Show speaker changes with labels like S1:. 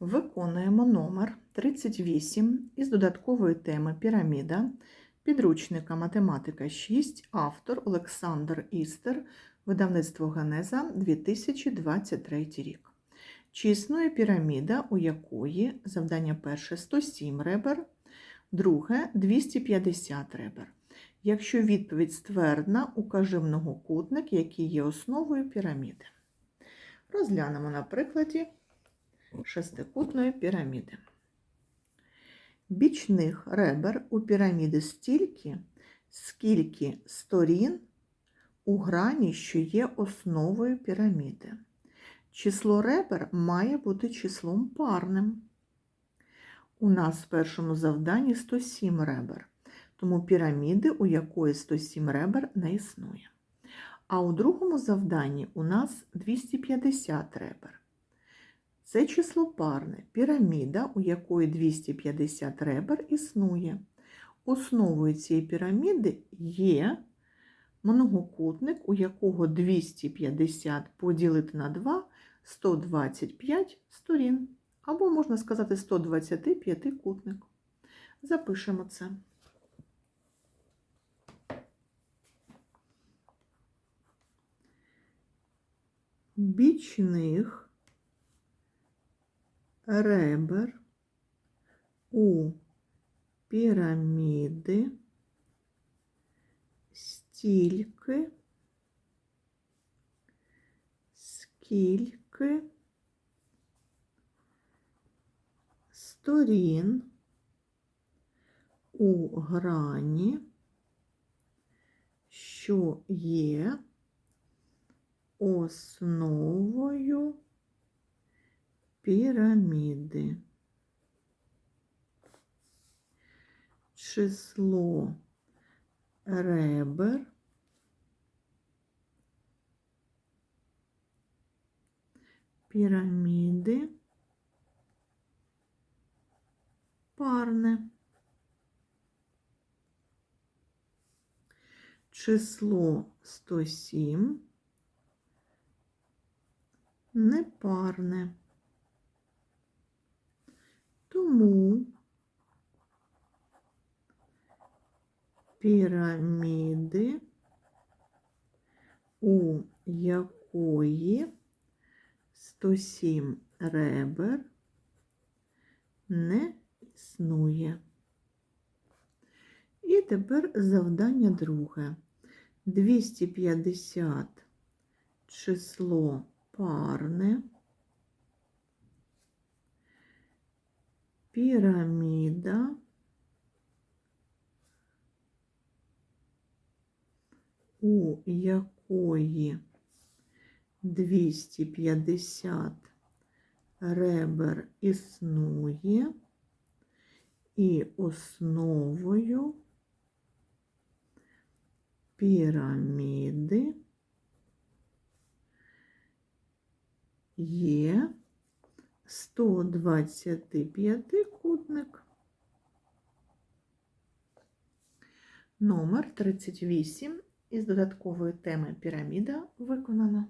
S1: Виконуємо номер 38 із додаткової теми Піраміда підручника Математика 6, автор Олександр Істер, видавництво Генеза 2023 рік. Чи існує піраміда, у якої завдання перше 107 ребер, друге 250 ребер. Якщо відповідь ствердна, укажи многокутник, який є основою піраміди. Розглянемо на прикладі шестикутної піраміди. Бічних ребер у піраміди стільки, скільки сторін у грані, що є основою піраміди. Число ребер має бути числом парним. У нас в першому завданні 107 ребер, тому піраміди, у якої 107 ребер, не існує. А у другому завданні у нас 250 ребер. Це число парне, піраміда, у якої 250 ребер існує. Основою цієї піраміди є многокутник, у якого 250 поділити на 2 125 сторін. Або, можна сказати, 125 кутник. Запишемо це. Бічних ребер у піраміди стільки, скільки сторін у грані, що є основою піраміди. Число ребер піраміди парне. Число 107 непарне. Тому піраміди, у якої 107 ребер не існує. І тепер завдання друге. 250 число парне, піраміда, у якої 250 ребер існує і основою піраміди є 125 кутник. Номер 38 із додаткової теми піраміда виконано.